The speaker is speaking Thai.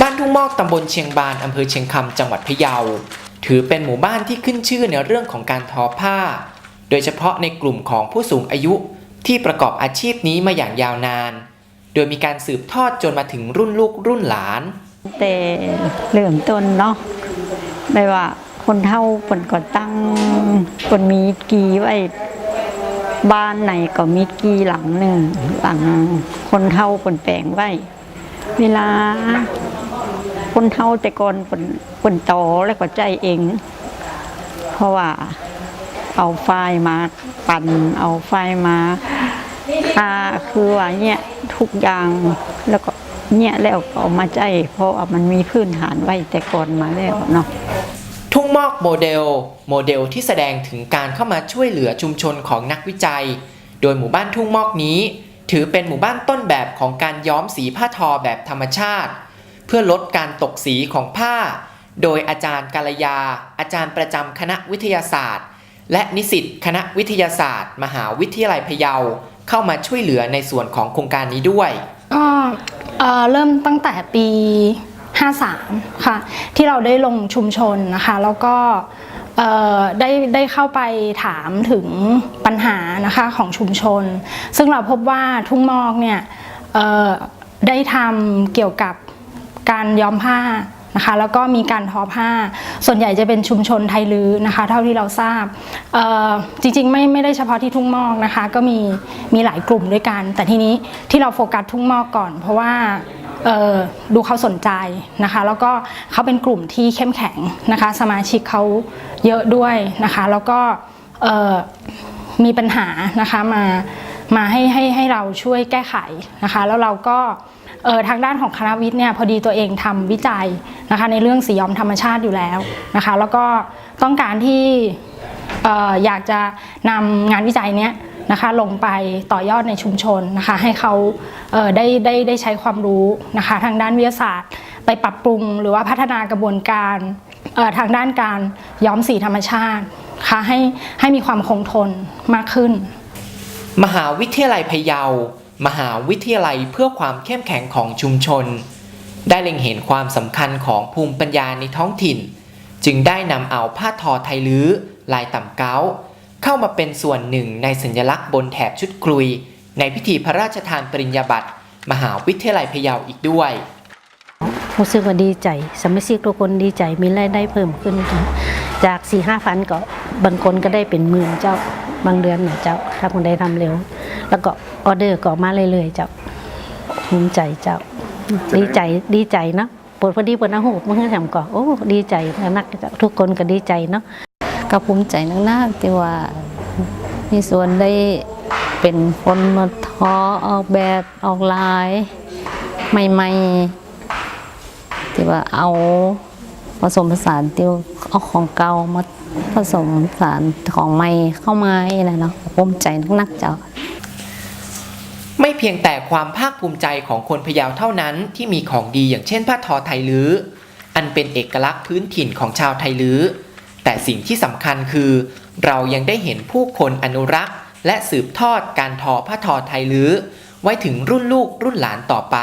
บ้านทุ่งมอกตำบลเชียงบานอำเภอเชียงคำจังหวัดพะเยา ถือเป็นหมู่บ้านที่ขึ้นชื่อในเรื่องของการทอผ้า โดยเฉพาะในกลุ่มของผู้สูงอายุที่ประกอบอาชีพนี้มาอย่างยาวนาน โดยมีการสืบทอดจนมาถึงรุ่นลูกรุ่นหลาน แต่เริ่มต้นเนาะไม่ว่าคนเท่าผนก็ตั้งผนมีกีไว้บ้านไหนก็มีกีหลังหนึ่งหลังคนเท่าผนแปลงไว้ เวลา คนเท่าแต่ก่อนผนผนโตอแล้วก็ใจเอง เพราะว่าเอาไฟมาปั่นเอาไฟมาค่าคือว่าเนี่ยทุกอย่างแล้วก็เนี่ยแล้วก็เอามาใจ เพราะว่ามันมีพื้นฐานไว้แต่ก่อนมาแล้วเนาะทุ่งมอกโมเดล โมเดลที่แสดงถึงการเข้ามาช่วยเหลือชุมชนของนักวิจัย โดยหมู่บ้านทุ่งมอกนี้ ถือเป็นหมู่บ้านต้นแบบของการย้อมสีผ้าทอแบบธรรมชาติ เพื่อลดการตกสีของผ้า โดยอาจารย์กาลยา อาจารย์ประจำคณะวิทยาศาสตร์ และนิสิตคณะวิทยาศาสตร์ มหาวิทยาลัยพะเยา เข้ามาช่วยเหลือในส่วนของโครงการนี้ด้วยก็เเริ่มตั้งแต่ปี 53 ค่ะ ที่เราได้ลงชุมชนนะคะ แล้วก็ได้ได้เข้าไปถามถึงปัญหานะคะของชุมชน ซึ่งเราพบว่าทุ่งมอกเนี่ยได้ทำเกี่ยวกับ การย้อมผ้านะคะแล้วก็มีการทอผ้า ส่วนใหญ่จะเป็นชุมชนไทยลื้อนะคะ เท่าที่เราทราบจริงๆไม่ไม่ได้เฉพาะที่ทุ่งมอกนะคะ ก็มีมีหลายกลุ่มด้วยกัน แต่ทีนี้ที่เราโฟกัสทุ่งมอกก่อน เพราะว่าดูเขาสนใจนะคะ แล้วก็เขาเป็นกลุ่มที่เข้มแข็งนะคะ สมาชิกเขาเยอะด้วยนะคะ แล้วก็มีปัญหานะคะมามาให้ให้ให้เราช่วยแก้ไขนะคะ แล้วเราก็ ทางด้านของคณะวิทย์เนี่ยพอดีตัวเองทำวิจัยนะคะในเรื่องสีย้อมธรรมชาติอยู่แล้วนะคะแล้วก็ต้องการที่อยากจะนำงานวิจัยเนี้ยนะคะลงไปต่อยอดในชุมชนนะคะให้เขาเได้ได้ได้ใช้ความรู้นะคะทางด้านวิทยาศาสตร์ ไปปรับปรุงหรือว่าพัฒนากระบวนการทางด้านการย้อมสีธรรมชาติค่ะให้ให้มีความคงทนมากขึ้น มหาวิทยาลัยพะเยา มหาวิทยาลัยเพื่อความเข้มแข็งของชุมชน ได้เล็งเห็นความสำคัญของภูมิปัญญาในท้องถิ่น จึงได้นำเอาผ้าทอไทยลื้อลายต่ำเก้า เข้ามาเป็นส่วนหนึ่งในสัญลักษณ์บนแถบชุดคลุย ในพิธีพระราชทานปริญญาบัตรมหาวิทยาลัยพะเยาอีกด้วยรู้สึกว่าดีใจสมาชิกทุกคนดีใจมีรายได้เพิ่มขึ้น จากสี่ห้าพันก็บางคนก็ได้เป็นหมื่นเจ้าบางเดือนน่ะเจ้าถ้าคนใดทำเร็ว แล้วก็ ออเดอร์ก็มาเรื่อยๆเจ้าภูมิใจเจ้า ดีใจดีใจเนาะปวดพอดีปวดหน้าหูเมื่อทำก็โอ้ดีใจนักเจ้าทุกคนก็ดีใจเนาะก็ภูมิใจนักๆที่ว่ามีส่วนได้เป็นคนมาทอออกแบบออกลายใหม่ๆที่ว่าเอาผสมผสานที่ว่าเอาของเก่ามาผสมผสานของใหม่เข้ามาอะไรเนาะภูมิใจนักๆเจ้า ไม่เพียงแต่ความภาคภูมิใจของคนพะเยาเท่านั้นที่มีของดีอย่างเช่นผ้าทอไทยลื้อ อันเป็นเอกลักษณ์พื้นถิ่นของชาวไทยลื้อ แต่สิ่งที่สำคัญคือ เรายังได้เห็นผู้คนอนุรักษ์ และสืบทอดการทอผ้าทอไทยลื้อ ไว้ถึงรุ่นลูกรุ่นหลานต่อไป